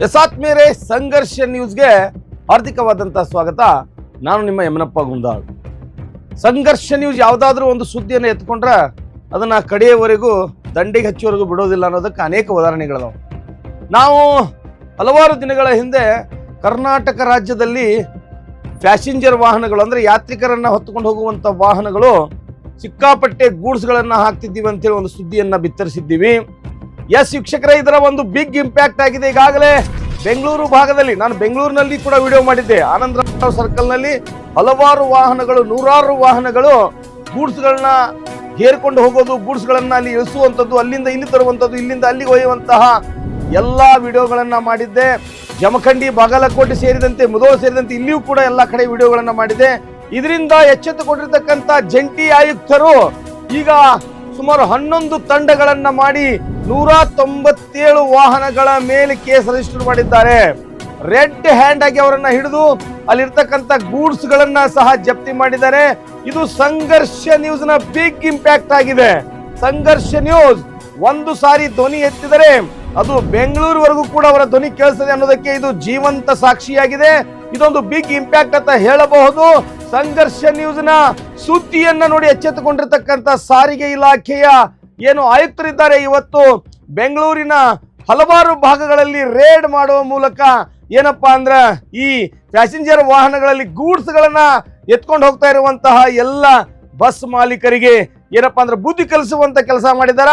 ಯಸಾತ್ಮೇರೆ ಸಂಘರ್ಷ ನ್ಯೂಸ್ಗೆ ಹಾರ್ದಿಕವಾದಂತಹ ಸ್ವಾಗತ. ನಾನು ನಿಮ್ಮ ಯಮನಪ್ಪ ಗುಂದಾಳ್ ಸಂಘರ್ಷ ನ್ಯೂಸ್ ಯಾವುದಾದ್ರೂ ಒಂದು ಸುದ್ದಿಯನ್ನು ಎತ್ಕೊಂಡ್ರೆ ಅದನ್ನ ಕಡೆಯವರೆಗೂ, ದಂಡಿಗೆ ಹಚ್ಚುವರೆಗೂ ಬಿಡೋದಿಲ್ಲ ಅನ್ನೋದಕ್ಕೆ ಅನೇಕ ಉದಾಹರಣೆಗಳಿದಾವೆ. ನಾವು ಹಲವಾರು ದಿನಗಳ ಹಿಂದೆ ಕರ್ನಾಟಕ ರಾಜ್ಯದಲ್ಲಿ ಪ್ಯಾಸೆಂಜರ್ ವಾಹನಗಳು, ಅಂದ್ರೆ ಯಾತ್ರಿಕರನ್ನ ಹೊತ್ತುಕೊಂಡು ಹೋಗುವಂಥ ವಾಹನಗಳು ಸಿಕ್ಕಾಪಟ್ಟೆ ಗೂಡ್ಸ್ಗಳನ್ನು ಹಾಕ್ತಿದ್ದೀವಿ ಅಂತೇಳಿ ಒಂದು ಸುದ್ದಿಯನ್ನು ಬಿತ್ತರಿಸಿದ್ದೀವಿ. ಎಸ್ ಶಿಕ್ಷಕರೇ ಇದರ ಒಂದು ಬಿಗ್ ಇಂಪ್ಯಾಕ್ಟ್ ಆಗಿದೆ. ಈಗಾಗಲೇ ಬೆಂಗಳೂರು ಭಾಗದಲ್ಲಿ, ನಾನು ಬೆಂಗಳೂರಿನಲ್ಲಿ ಕೂಡ ವಿಡಿಯೋ ಮಾಡಿದ್ದೆ. ಆನಂದರಾವ್ ಸರ್ಕಲ್ನಲ್ಲಿ ಹಲವಾರು ವಾಹನಗಳು, ನೂರಾರು ವಾಹನಗಳು ಗೂಡ್ಸ್ಗಳನ್ನ ಹೇರ್ಕೊಂಡು ಹೋಗೋದು, ಗೂಡ್ಸ್ಗಳನ್ನ ಅಲ್ಲಿ ಇಳಿಸುವಂಥದ್ದು ಅಲ್ಲಿಂದ ಇಲ್ಲಿ ತರುವಂಥದ್ದು, ಇಲ್ಲಿಂದ ಅಲ್ಲಿಗೆ ಒಯ್ಯುವಂತಹ ಎಲ್ಲ ವಿಡಿಯೋಗಳನ್ನ ಮಾಡಿದ್ದೆ. ಜಮಖಂಡಿ, ಬಾಗಲಕೋಟೆ ಸೇರಿದಂತೆ, ಮುದೋಳು ಸೇರಿದಂತೆ ಇಲ್ಲಿಯೂ ಕೂಡ ಎಲ್ಲ ಕಡೆ ವಿಡಿಯೋಗಳನ್ನು ಮಾಡಿದೆ ಇದರಿಂದ ಎಚ್ಚೆತ್ತುಕೊಂಡಿರ್ತಕ್ಕಂಥ ಜಂಟಿ ಆಯುಕ್ತರು ಈಗ ಸುಮಾರು ಹನ್ನೊಂದು ತಂಡಗಳನ್ನ ಮಾಡಿ ನೂರ ತೊಂಬತ್ತೇಳು ವಾಹನಗಳ ಮೇಲೆ ಕೇಸ್ ರಿಜಿಸ್ಟರ್ ಮಾಡಿದ್ದಾರೆ. ರೆಡ್ ಹ್ಯಾಂಡ್ ಆಗಿ ಅವರನ್ನ ಹಿಡಿದು ಅಲ್ಲಿರ್ತಕ್ಕಂಥ ಗೂಡ್ಸ್ ಗಳನ್ನ ಸಹ ಜಪ್ತಿ ಮಾಡಿದ್ದಾರೆ. ಇದು ಸಂಘರ್ಷ ನ್ಯೂಸ್ನ ಬಿಗ್ ಇಂಪ್ಯಾಕ್ಟ್ ಆಗಿದೆ. ಸಂಘರ್ಷ ನ್ಯೂಸ್ ಒಂದು ಸಾರಿ ಧ್ವನಿ ಎತ್ತಿದರೆ ಅದು ಬೆಂಗಳೂರುವರೆಗೂ ಕೂಡ ಅವರ ಧ್ವನಿ ಕೇಳಿಸ್ತದೆ ಅನ್ನೋದಕ್ಕೆ ಇದು ಜೀವಂತ ಸಾಕ್ಷಿಯಾಗಿದೆ. ಇದೊಂದು ಬಿಗ್ ಇಂಪ್ಯಾಕ್ಟ್ ಅಂತ ಹೇಳಬಹುದು. ಸಂಘರ್ಷ ನ್ಯೂಸ್ನ ಸುದ್ದಿಯನ್ನ ನೋಡಿ ಎಚ್ಚೆತ್ತುಕೊಂಡಿರ್ತಕ್ಕಂಥ ಸಾರಿಗೆ ಇಲಾಖೆಯ ಏನು ಆಯುಕ್ತರಿದ್ದಾರೆ, ಇವತ್ತು ಬೆಂಗಳೂರಿನ ಹಲವಾರು ಭಾಗಗಳಲ್ಲಿ ರೇಡ್ ಮಾಡುವ ಮೂಲಕ ಏನಪ್ಪಾ ಅಂದ್ರೆ ಈ ಪ್ಯಾಸೆಂಜರ್ ವಾಹನಗಳಲ್ಲಿ ಗೂಡ್ಸ್ ಗಳನ್ನ ಎತ್ಕೊಂಡು ಹೋಗ್ತಾ ಇರುವಂತಹ ಎಲ್ಲ ಬಸ್ ಮಾಲೀಕರಿಗೆ ಏನಪ್ಪಾ ಅಂದ್ರೆ ಬುದ್ಧಿ ಕಲಿಸುವಂತ ಕೆಲಸ ಮಾಡಿದಾರ.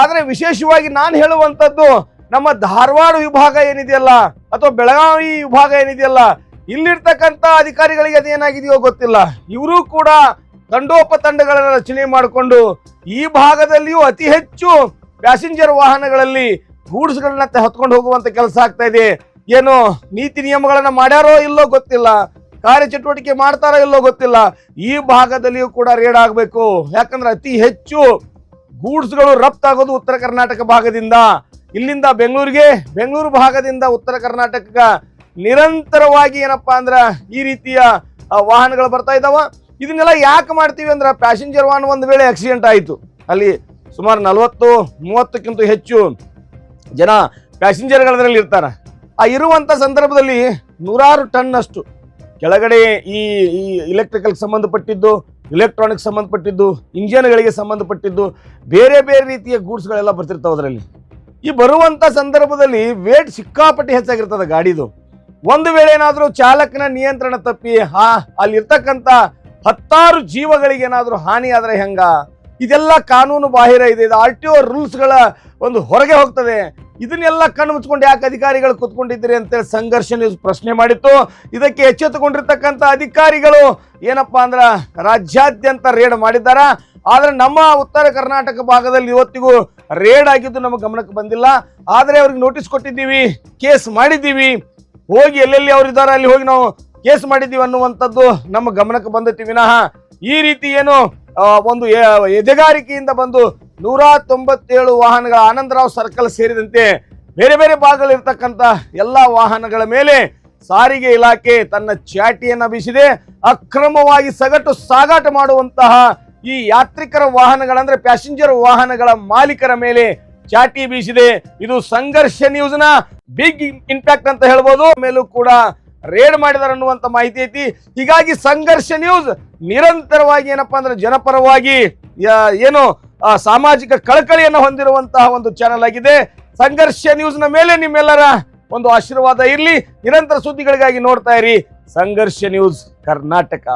ಆದ್ರೆ ವಿಶೇಷವಾಗಿ ನಾನು ಹೇಳುವಂತದ್ದು ನಮ್ಮ ಧಾರವಾಡ ವಿಭಾಗ ಏನಿದೆಯಲ್ಲ, ಅಥವಾ ಬೆಳಗಾವಿ ವಿಭಾಗ ಏನಿದೆಯಲ್ಲ ಇಲ್ಲಿರ್ತಕ್ಕಂಥ ಅಧಿಕಾರಿಗಳಿಗೆ ಅದೇನಾಗಿದೆಯೋ ಗೊತ್ತಿಲ್ಲ. ಇವರು ಕೂಡ ತಂಡೋಪತಂಡಗಳ ರಚನೆ ಮಾಡಿಕೊಂಡು ಈ ಭಾಗದಲ್ಲಿಯೂ ಅತಿ ಹೆಚ್ಚು ಪ್ಯಾಸೆಂಜರ್ ವಾಹನಗಳಲ್ಲಿ ಗೂಡ್ಸ್ಗಳನ್ನ ಹೊತ್ಕೊಂಡು ಹೋಗುವಂತ ಕೆಲಸ ಆಗ್ತಾ ಇದೆ. ಏನು ನೀತಿ ನಿಯಮಗಳನ್ನ ಮಾಡ್ಯಾರೋ ಇಲ್ಲೋ ಗೊತ್ತಿಲ್ಲ. ಕಾರ್ಯಚಟುವಟಿಕೆ ಮಾಡ್ತಾರೋ ಇಲ್ಲೋ ಗೊತ್ತಿಲ್ಲ. ಈ ಭಾಗದಲ್ಲಿಯೂ ಕೂಡ ರೇಡ್ ಆಗಬೇಕು. ಯಾಕಂದ್ರೆ ಅತಿ ಹೆಚ್ಚು ಗೂಡ್ಸ್ಗಳು ರಫ್ತಾಗೋದು ಉತ್ತರ ಕರ್ನಾಟಕ ಭಾಗದಿಂದ. ಇಲ್ಲಿಂದ ಬೆಂಗಳೂರಿಗೆ, ಬೆಂಗಳೂರು ಭಾಗದಿಂದ ಉತ್ತರ ಕರ್ನಾಟಕ ನಿರಂತರವಾಗಿ ಏನಪ್ಪಾ ಅಂದ್ರೆ ಈ ರೀತಿಯ ವಾಹನಗಳು ಬರ್ತಾ ಇದಾವ ಇದನ್ನೆಲ್ಲ ಯಾಕೆ ಮಾಡ್ತೀವಿ ಅಂದ್ರೆ ಪ್ಯಾಸೆಂಜರ್ ವಾಹನ ಒಂದು ವೇಳೆ ಆಕ್ಸಿಡೆಂಟ್ ಆಯಿತು, ಅಲ್ಲಿ ಸುಮಾರು ನಲವತ್ತು, ಮೂವತ್ತಕ್ಕಿಂತ ಹೆಚ್ಚು ಜನ ಪ್ಯಾಸೆಂಜರ್ಗಳದ್ರಲ್ಲಿ ಇರ್ತಾರೆ. ಆ ಇರುವಂಥ ಸಂದರ್ಭದಲ್ಲಿ ನೂರಾರು ಟನ್ ಅಷ್ಟು ಕೆಳಗಡೆ ಈ ಈ ಇಲೆಕ್ಟ್ರಿಕಲ್ ಸಂಬಂಧಪಟ್ಟಿದ್ದು ಇಲೆಕ್ಟ್ರಾನಿಕ್ ಸಂಬಂಧಪಟ್ಟಿದ್ದು ಇಂಜಿನ್ಗಳಿಗೆ ಸಂಬಂಧಪಟ್ಟಿದ್ದು, ಬೇರೆ ಬೇರೆ ರೀತಿಯ ಗೂಡ್ಸ್ಗಳೆಲ್ಲ ಬರ್ತಿರ್ತಾವೆ ಅದರಲ್ಲಿ. ಈ ಬರುವಂಥ ಸಂದರ್ಭದಲ್ಲಿ ವೇಟ್ ಸಿಕ್ಕಾಪಟ್ಟಿ ಹೆಚ್ಚಾಗಿರ್ತದೆ ಗಾಡಿದು. ಒಂದು ವೇಳೆ ಏನಾದರೂ ಚಾಲಕನ ನಿಯಂತ್ರಣ ತಪ್ಪಿ, ಹಾ, ಅಲ್ಲಿರ್ತಕ್ಕಂಥ ಹತ್ತಾರು ಜೀವಗಳಿಗೆ ಏನಾದರೂ ಹಾನಿ ಆದ್ರೆ ಹೆಂಗ? ಇದೆಲ್ಲ ಕಾನೂನು ಬಾಹಿರ ಇದೆ. ಇದು ಆರ್ ಟಿ ಒ ರೂಲ್ಸ್ಗಳ ಒಂದು ಹೊರಗೆ ಹೋಗ್ತದೆ. ಇದನ್ನೆಲ್ಲ ಕಣ್ಣು ಮುಚ್ಕೊಂಡು ಯಾಕೆ ಅಧಿಕಾರಿಗಳು ಕುತ್ಕೊಂಡಿದ್ದೀರಿ ಅಂತೇಳಿ ಸಂಘರ್ಷ ನ್ಯೂಸ್ ಪ್ರಶ್ನೆ ಮಾಡಿತ್ತು. ಇದಕ್ಕೆ ಎಚ್ಚೆತ್ತುಕೊಂಡಿರ್ತಕ್ಕಂಥ ಅಧಿಕಾರಿಗಳು ಏನಪ್ಪಾ ಅಂದ್ರೆ ರಾಜ್ಯಾದ್ಯಂತ ರೇಡ್ ಮಾಡಿದ್ದಾರ? ಆದ್ರೆ ನಮ್ಮ ಉತ್ತರ ಕರ್ನಾಟಕ ಭಾಗದಲ್ಲಿ ಇವತ್ತಿಗೂ ರೇಡ್ ಆಗಿದ್ದು ನಮ್ಮ ಗಮನಕ್ಕೆ ಬಂದಿಲ್ಲ. ಆದರೆ ಅವ್ರಿಗೆ ನೋಟಿಸ್ ಕೊಟ್ಟಿದ್ದೀವಿ ಕೇಸ್ ಮಾಡಿದ್ದೀವಿ. ಹೋಗಿ ಎಲ್ಲೆಲ್ಲಿ ಅವ್ರು ಇದ್ದಾರೆ ಅಲ್ಲಿ ಹೋಗಿ ನಾವು ಕೇಸ್ ಮಾಡಿದ್ದೀವಿ ಅನ್ನುವಂಥದ್ದು ನಮ್ಮ ಗಮನಕ್ಕೆ ಬಂದಿತ್ತು ವಿನಃ ಈ ರೀತಿ ಏನು ಒಂದು ಎದೆಗಾರಿಕೆಯಿಂದ ಬಂದು ನೂರ ತೊಂಬತ್ತೇಳು ವಾಹನಗಳ ಆನಂದರಾವ್ ಸರ್ಕಲ್ ಸೇರಿದಂತೆ ಬೇರೆ ಬೇರೆ ಭಾಗಗಳಿರ್ತಕ್ಕಂಥ ಎಲ್ಲ ವಾಹನಗಳ ಮೇಲೆ ಸಾರಿಗೆ ಇಲಾಖೆ ತನ್ನ ಚಾಟಿಯನ್ನು ಬೀಸಿದೆ. ಅಕ್ರಮವಾಗಿ ಸಗಟು ಸಾಗಾಟ ಮಾಡುವಂತಹ ಈ ಯಾತ್ರಿಕರ ವಾಹನಗಳಂದ್ರೆ ಪ್ಯಾಸೆಂಜರ್ ವಾಹನಗಳ ಮಾಲೀಕರ ಮೇಲೆ ಚಾಟಿ ಬೀಸಿದೆ. ಇದು ಸಂಘರ್ಷ ನ್ಯೂಸ್ನ ಬಿಗ್ ಇಂಪ್ಯಾಕ್ಟ್ ಅಂತ ಹೇಳ್ಬೋದು. ಮೇಲೂ ಕೂಡ ರೇಡ್ ಮಾಡಿದಾರೆ ಅನ್ನುವಂತ ಮಾಹಿತಿ ಐತಿ. ಹೀಗಾಗಿ ಸಂಘರ್ಷ ನ್ಯೂಸ್ ನಿರಂತರವಾಗಿ ಏನಪ್ಪಾ ಅಂದ್ರೆ ಜನಪರವಾಗಿ ಏನು ಸಾಮಾಜಿಕ ಕಳಕಳಿಯನ್ನು ಹೊಂದಿರುವಂತಹ ಒಂದು ಚಾನೆಲ್ ಆಗಿದೆ. ಸಂಘರ್ಷ ನ್ಯೂಸ್ನ ಮೇಲೆ ನಿಮ್ಮೆಲ್ಲರ ಒಂದು ಆಶೀರ್ವಾದ ಇರಲಿ. ನಿರಂತರ ಸುದ್ದಿಗಳಿಗಾಗಿ ನೋಡ್ತಾ ಇರಿ. ಸಂಘರ್ಷ ನ್ಯೂಸ್ ಕರ್ನಾಟಕ.